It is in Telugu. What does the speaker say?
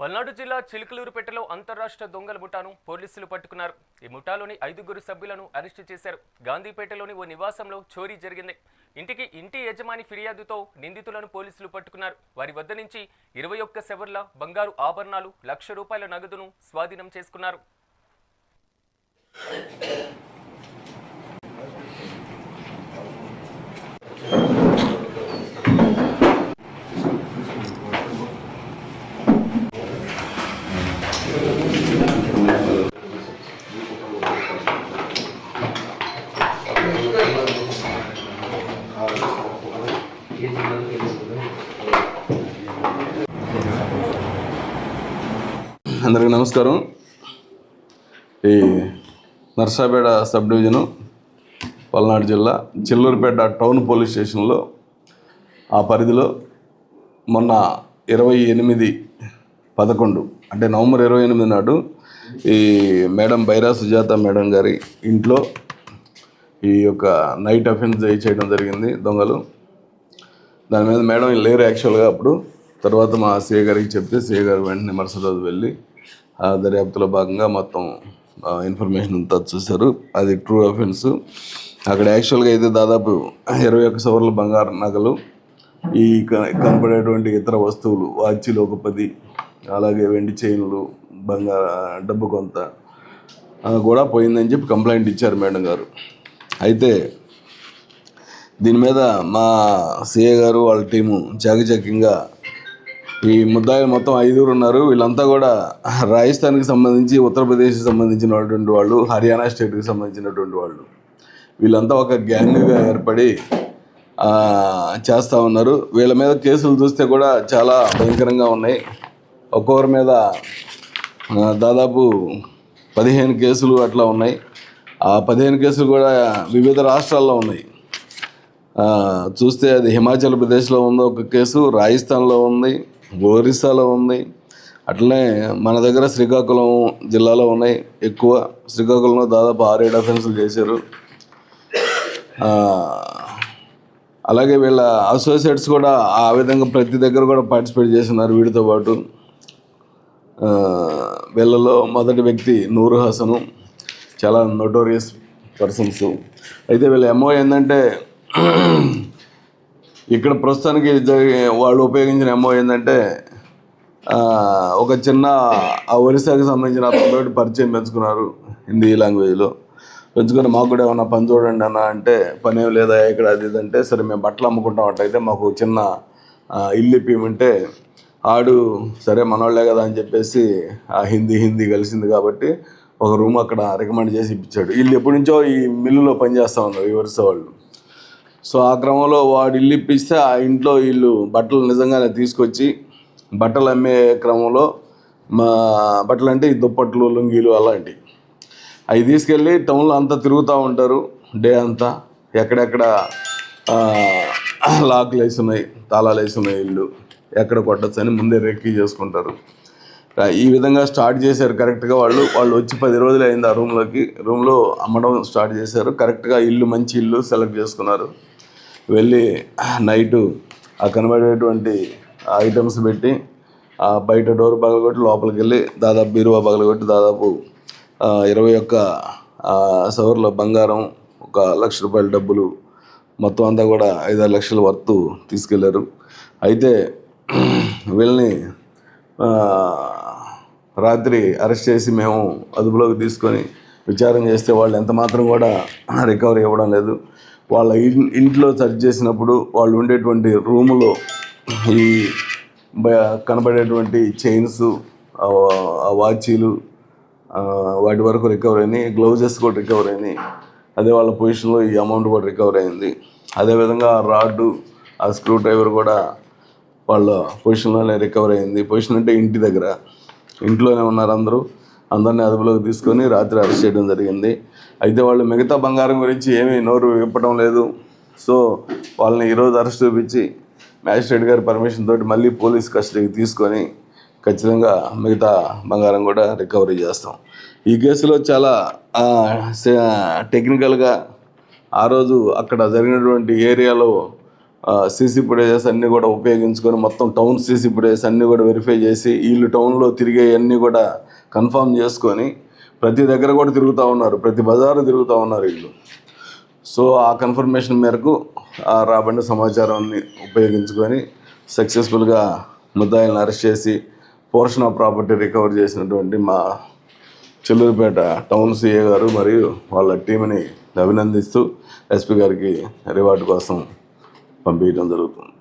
పల్నాడు జిల్లా చిలుకలూరుపేటలో అంతరాష్ట్ర దొంగల ముఠాను పోలీసులు పట్టుకున్నారు. ఈ ముఠాలోని ఐదుగురు సభ్యులను అరెస్టు చేశారు. గాంధీపేటలోని ఓ నివాసంలో చోరీ జరిగింది. ఇంటికి ఇంటి యజమాని ఫిర్యాదుతో నిందితులను పోలీసులు పట్టుకున్నారు. వారి వద్ద నుంచి ఇరవై ఒక్క సెవర్ల బంగారు ఆభరణాలు లక్ష రూపాయల నగదును స్వాధీనం చేసుకున్నారు. అందరికీ నమస్కారం. ఈ నర్సాపేట సబ్ డివిజను పల్నాడు జిల్లా చిల్లూరుపేట టౌన్ పోలీస్ స్టేషన్లో ఆ పరిధిలో మొన్న ఇరవై ఎనిమిది పదకొండు అంటే నవంబర్ ఇరవై ఎనిమిది నాడు ఈ మేడం బైరా సుజాత మేడం గారి ఇంట్లో ఈ యొక్క నైట్ అఫెన్స్ చేయడం జరిగింది దొంగలు. దాని మీద మేడం లేరు యాక్చువల్గా అప్పుడు. తర్వాత మా సీఏ గారికి చెప్తే సీఏ గారు వెంటనే మరుసటి రోజు వెళ్ళి ఆ దర్యాప్తులో భాగంగా మొత్తం ఇన్ఫర్మేషన్ అంతా చూశారు. అది ట్రూ అఫెన్స్ అక్కడ యాక్చువల్గా అయితే దాదాపు ఇరవై ఒక్క సవర్ల బంగారు నగలు ఈ కనపడేటువంటి ఇతర వస్తువులు వాచీలు ఒక పది అలాగే వెండి చైన్లు బంగారు డబ్బు కొంత కూడా పోయిందని చెప్పి కంప్లైంట్ ఇచ్చారు మేడం గారు. అయితే దీని మీద మా సిఏ గారు వాళ్ళ టీము చాకచక్యంగా ఈ ముద్దాయిలు మొత్తం ఐదుగురు ఉన్నారు. వీళ్ళంతా కూడా రాజస్థాన్కి సంబంధించి ఉత్తరప్రదేశ్కి సంబంధించినటువంటి వాళ్ళు హర్యానా స్టేట్కి సంబంధించినటువంటి వాళ్ళు. వీళ్ళంతా ఒక గ్యాంగ్గా ఏర్పడి చేస్తూ ఉన్నారు. వీళ్ళ మీద కేసులు చూస్తే కూడా చాలా భయంకరంగా ఉన్నాయి. ఒక్కొక్కరి మీద దాదాపు పదిహేను కేసులు అట్లా ఉన్నాయి. ఆ పదిహేను కేసులు కూడా వివిధ రాష్ట్రాల్లో ఉన్నాయి. చూస్తే అది హిమాచల్ ప్రదేశ్లో ఉంది ఒక కేసు రాజస్థాన్లో ఉంది ఒరిస్సాలో ఉంది. అట్లనే మన దగ్గర శ్రీకాకుళం జిల్లాలో ఉన్నాయి ఎక్కువ. శ్రీకాకుళంలో దాదాపు ఆరేడు అఫెన్సులు చేశారు. అలాగే వీళ్ళ అసోసియేట్స్ కూడా ఆ విధంగా ప్రతి దగ్గర కూడా పార్టిసిపేట్ చేస్తున్నారు వీటితో పాటు. వీళ్ళలో మొదటి వ్యక్తి నూరు హసను. చాలా నోటోరియస్ పర్సన్స్ అయితే వీళ్ళ ఎంఓ ఏంటంటే ఇక్కడ ప్రస్తుతానికి జరిగే వాళ్ళు ఉపయోగించిన ఎంఓ ఏంటంటే ఒక చిన్న ఆ ఒరిస్సాకి సంబంధించిన అతనితోటి పరిచయం పెంచుకున్నారు హిందీ లాంగ్వేజ్లో. పెంచుకొని మాకు కూడా ఏమన్నా పని చూడండి అన్న అంటే పని ఏం లేదా ఇక్కడ? అది అంటే సరే మేము బట్టలు అమ్ముకుంటామట్టయితే మాకు చిన్న ఇల్లు ఇప్పిమంటే ఆడు సరే మనోళ్ళే కదా అని చెప్పేసి ఆ హిందీ హిందీ కలిసింది కాబట్టి ఒక రూమ్ అక్కడ రికమెండ్ చేసి ఇప్పించాడు. వీళ్ళు ఎప్పటి నుంచో ఈ మిల్లులో పనిచేస్తూ ఉన్నారు ఈ వరుస వాళ్ళు. సో ఆ క్రమంలో వాడు ఇల్లు ఇప్పిస్తే ఆ ఇంట్లో వీళ్ళు బట్టలు నిజంగానే తీసుకొచ్చి బట్టలు అమ్మే క్రమంలో మా బట్టలు అంటే ఈ దుప్పట్లు లుంగీలు అలాంటివి అవి తీసుకెళ్ళి టౌన్లో అంతా తిరుగుతూ ఉంటారు డే అంతా. ఎక్కడెక్కడ లాక్లు వేసి ఉన్నాయి తాళాలు వేసి ఉన్నాయి ఇల్లు. ఎక్కడ కొట్టచ్చు అని ముందే రెక్కీ చేసుకుంటారు. ఈ విధంగా స్టార్ట్ చేశారు కరెక్ట్గా వాళ్ళు. వాళ్ళు వచ్చి పది రోజులు అయింది ఆ రూమ్లోకి. రూమ్లో అమ్మడం స్టార్ట్ చేశారు. కరెక్ట్గా ఇల్లు మంచి ఇల్లు సెలెక్ట్ చేసుకున్నారు. వెళ్ళి నైటు ఆ కనబడేటువంటి ఐటమ్స్ పెట్టి ఆ బయట డోర్ పగలగొట్టి లోపలికి వెళ్ళి దాదాపు బీరువా పగలగొట్టి దాదాపు ఇరవై ఒక్క సవర్ల బంగారం ఒక లక్ష రూపాయల డబ్బులు మొత్తం అంతా కూడా ఐదారు లక్షల వర్తు తీసుకెళ్ళారు. అయితే వీళ్ళని రాత్రి అరెస్ట్ చేసి మేము అదుపులోకి తీసుకొని విచారం చేస్తే వాళ్ళు ఎంత మాత్రం కూడా రికవరీ ఇవ్వడం లేదు. వాళ్ళ ఇన్- ఇంట్లో సెర్చ్ చేసినప్పుడు వాళ్ళు ఉండేటువంటి రూములో ఈ కనబడేటువంటి చైన్స్ ఆ వాచీలు వాటి వరకు రికవర్ అయినాయి. గ్లౌజెస్ కూడా రికవర్ అయినాయి. అదే వాళ్ళ పొజిషన్లో ఈ అమౌంట్ కూడా రికవర్ అయింది. అదేవిధంగా ఆ రాడ్డు ఆ స్క్రూ డ్రైవర్ కూడా వాళ్ళ పొజిషన్లోనే రికవర్ అయింది. పొజిషన్ అంటే ఇంటి దగ్గర. ఇంట్లోనే ఉన్నారు అందరూ. అందరినీ అదుపులోకి తీసుకొని రాత్రి అరెస్ట్ చేయడం జరిగింది. అయితే వాళ్ళు మిగతా బంగారం గురించి ఏమీ నోరు విప్పడం లేదు. సో వాళ్ళని ఈరోజు అరెస్ట్ చూపించి మ్యాజిస్ట్రేట్ గారి పర్మిషన్ తోటి మళ్ళీ పోలీస్ కస్టడీకి తీసుకొని ఖచ్చితంగా మిగతా బంగారం కూడా రికవరీ చేస్తాం. ఈ కేసులో చాలా టెక్నికల్గా ఆ రోజు అక్కడ జరిగినటువంటి ఏరియాలో సీసీ ఫుటేజెస్ అన్నీ కూడా ఉపయోగించుకొని మొత్తం టౌన్ సీసీ ఫుటేజెస్ అన్నీ కూడా వెరిఫై చేసి వీళ్ళు టౌన్లో తిరిగే అన్నీ కూడా కన్ఫర్మ్ చేసుకొని ప్రతి దగ్గర కూడా తిరుగుతూ ఉన్నారు ప్రతి బజారు తిరుగుతూ ఉన్నారు వీళ్ళు. సో ఆ కన్ఫర్మేషన్ మేరకు ఆ రాబడిన సమాచారాన్ని ఉపయోగించుకొని సక్సెస్ఫుల్గా ముద్దాయిలను అరెస్ట్ చేసి పోర్షన్ ఆఫ్ ప్రాపర్టీ రికవర్ చేసినటువంటి మా చెల్లూరుపేట టౌన్ సిఏ గారు మరియు వాళ్ళ టీంని అభినందిస్తూ ఎస్పీ గారికి రివార్డు కోసం పంపించడం జరుగుతుంది.